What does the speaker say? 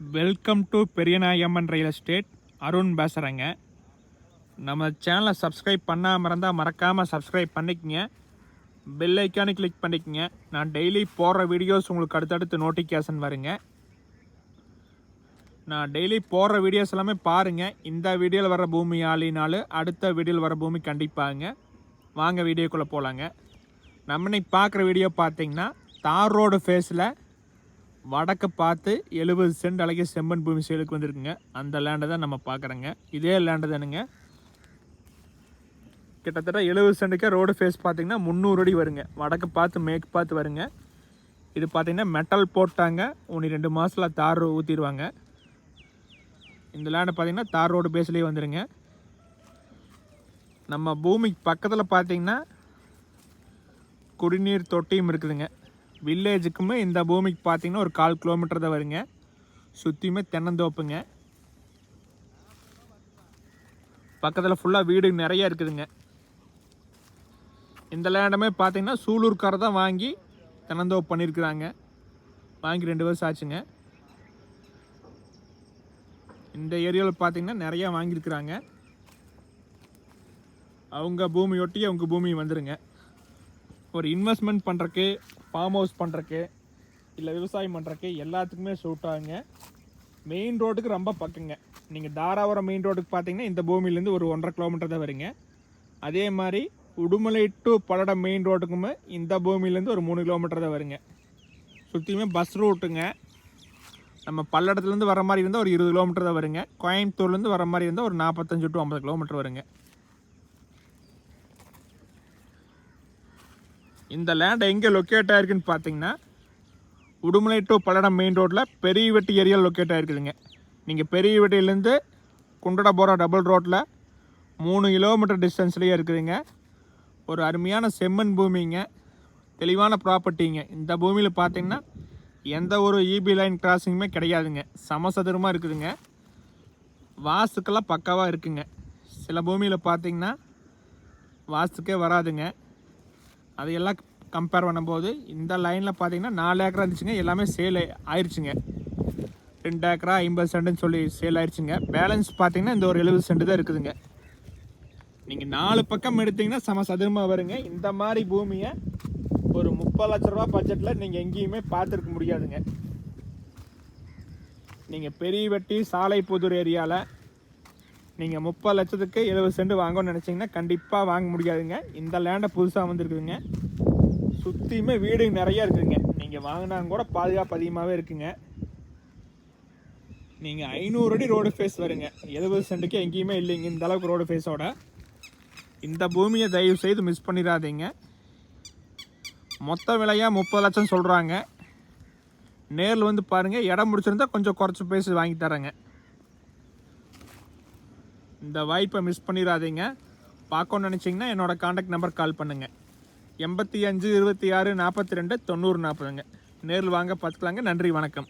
Welcome to Periyanayamman real estate Arun பேசுகிறேங்க நம்ம சேனலை சப்ஸ்கிரைப் பண்ணாமல் இருந்தால் மறக்காமல் சப்ஸ்கிரைப் பண்ணிக்கங்க. பெல் ஐக்கானு கிளிக் பண்ணிக்கங்க. நான் டெய்லி போடுற வீடியோஸ் உங்களுக்கு அடுத்தடுத்து நோட்டிஃபிகேஷன் வருங்க. நான் டெய்லி போடுற வீடியோஸ் எல்லாமே பாருங்கள் இந்த வீடியோவில் வர பூமி ஆளினாலும் அடுத்த வீடியோவில் வர பூமி கண்டிப்பாங்க. வாங்க வீடியோக்குள்ளே போகலாங்க நம்ம இன்னைக்கு பார்க்குற வீடியோ பார்த்தீங்கன்னா தார் ரோடு ஃபேஸில் வடக்கு பார்த்து எழுபது சென்ட் அழகிய செம்மண் பூமி சைடுக்கு வந்திருக்குங்க. அந்த லேண்டை தான் நம்ம பார்க்குறோங்க. இதே லேண்டு தானுங்க. கிட்டத்தட்ட எழுபது சென்ட்டுக்கே ரோடு ஃபேஸ் பார்த்தீங்கன்னா முந்நூறு அடி வருங்க. வடக்கு பார்த்து மேற்கு பார்த்து வருங்க. இது பார்த்தீங்கன்னா மெட்டல் போட்டாங்க. ஒன்று ரெண்டு மாதத்தில் தார் ஊற்றிடுவாங்க இந்த லேண்டை பார்த்திங்கன்னா தார் ரோடு பேஸ்லேயே வந்துடுங்க நம்ம பூமிக்கு பக்கத்தில் பார்த்தீங்கன்னா குடிநீர் தொட்டியும் இருக்குதுங்க. வில்லேஜுக்குமே இந்த பூமிக்கு பார்த்தீங்கன்னா ஒரு கால் கிலோமீட்டர் தான் வருங்க. சுற்றியுமே தென்னந்தோப்புங்க. பக்கத்தில் ஃபுல்லாக வீடு நிறைய இருக்குதுங்க. இந்த லேண்டுமே பார்த்தீங்கன்னா சூலூர்கார தான் வாங்கி தென்னந்தோப்பு பண்ணியிருக்கிறாங்க வாங்கி ரெண்டு வருஷம் ஆச்சுங்க. இந்த ஏரியாவில் பார்த்தீங்கன்னா நிறையா வாங்கியிருக்கிறாங்க. அவங்க பூமியொட்டி அவங்க பூமி வந்துடுங்க ஒரு இன்வெஸ்ட்மெண்ட் பண்ணுறக்கு ஃபார்ம் ஹவுஸ் பண்ணுறக்கு இல்லை விவசாயம் பண்ணுறக்கு எல்லாத்துக்குமே சூட் ஆகுங்க. மெயின் ரோட்டுக்கு ரொம்ப பக்கங்க. நீங்கள் தாராபுரம் மெயின் ரோட்டுக்கு பார்த்தீங்கன்னா இந்த பூமியிலேருந்து ஒரு ஒன்றரை கிலோமீட்டர் தான் வருங்க. அதே மாதிரி உடுமலை டு பல்லடம் மெயின் ரோட்டுக்குமே இந்த பூமியிலேருந்து ஒரு மூணு கிலோமீட்டர் தான் வருங்க. சுற்றியுமே பஸ் ரூட்டுங்க நம்ம பல்லடத்துலேருந்து வர மாதிரி இருந்தால் ஒரு இருபது கிலோமீட்டர் தான் வருங்க. கோயம்புத்தூர்லேருந்து வர மாதிரி இருந்தால் ஒரு நாற்பத்தஞ்சு டு ஐம்பது கிலோமீட்டர் வருங்க. இந்த லேண்ட் எங்கே லொக்கேட் ஆயிருக்குன்னு பார்த்தீங்கன்னா உடுமலை டு பல்லடம் மெயின் ரோட்டில் பெரியவெட்டி ஏரியா லொக்கேட் ஆயிருக்குதுங்க. நீங்கள் பெரியவெட்டியிலேருந்து குண்டட போகிற டபுள் ரோட்டில் மூணு கிலோமீட்டர் டிஸ்டன்ஸ்லேயே இருக்குதுங்க. ஒரு அருமையான செம்மண் பூமிங்க. தெளிவான ப்ராப்பர்ட்டிங்க இந்த பூமியில் பார்த்தீங்கன்னா எந்த ஒரு இபி லைன் கிராசிங்குமே கிடையாதுங்க. சமசதுரமாக இருக்குதுங்க. வாஸ்துக்கெல்லாம் பக்காவாக இருக்குங்க. சில பூமியில் பார்த்தீங்கன்னா வாஸ்துக்கே வராதுங்க. அதையெல்லாம் கம்பேர் பண்ணும்போது இந்த லைனில் பார்த்தீங்கன்னா நாலு ஏக்கரா இருந்துச்சுங்க. எல்லாமே சேல் ஆயிடுச்சுங்க ரெண்டு ஏக்கரா ஐம்பது சென்ட்டுன்னு சொல்லி சேல் ஆயிடுச்சுங்க பேலன்ஸ் பார்த்தீங்கன்னா இந்த ஒரு எழுபது சென்ட் தான் இருக்குதுங்க. நீங்கள் நாலு பக்கம் எடுத்தீங்கன்னா சம சதுரமாக வருங்க. இந்த மாதிரி பூமியை ஒரு முப்பது லட்ச ரூபா பட்ஜெட்டில் நீங்கள் எங்கேயுமே பார்த்துருக்க முடியாதுங்க. நீங்கள் பெரிய வெட்டி சாலை புதூர் ஏரியாவில் நீங்கள் முப்பது லட்சத்துக்கு எழுபது சென்ட் வாங்கணும்னு நினச்சிங்கன்னா கண்டிப்பாக வாங்க முடியாதுங்க. இந்த லேண்டை புதுசாக வந்துருக்குதுங்க. சுற்றியுமே வீடு நிறைய இருக்குதுங்க நீங்கள் வாங்கினாங்க கூட பாதுகாப்பு அதிகமாகவே இருக்குங்க. நீங்கள் ஐநூறு அடி ரோடு ஃபேஸ் வருங்க. எழுபது சென்ட்டுக்கு எங்கேயுமே இல்லைங்க. இந்த அளவுக்கு ரோடு ஃபேஸோட இந்த பூமியை தயவு செய்து மிஸ் பண்ணிடாதீங்க. மொத்த விலையாக முப்பது லட்சம் சொல்கிறாங்க நேரில் வந்து பாருங்கள் இடம் முடிச்சிருந்தா கொஞ்சம் குறைச்சி பேசி வாங்கி தரேங்க. இந்த வாய்ப்பை மிஸ் பண்ணிடாதீங்க. பார்க்கணும்னு நினச்சிங்கன்னா என்னோடய காண்டாக்ட் நம்பர் கால் பண்ணுங்கள் எண்பத்தி அஞ்சு இருபத்தி ஆறு நாற்பத்தி ரெண்டு தொண்ணூறு நாற்பதுங்க. நேரில் வாங்க பார்த்துக்கலாங்க. நன்றி வணக்கம்.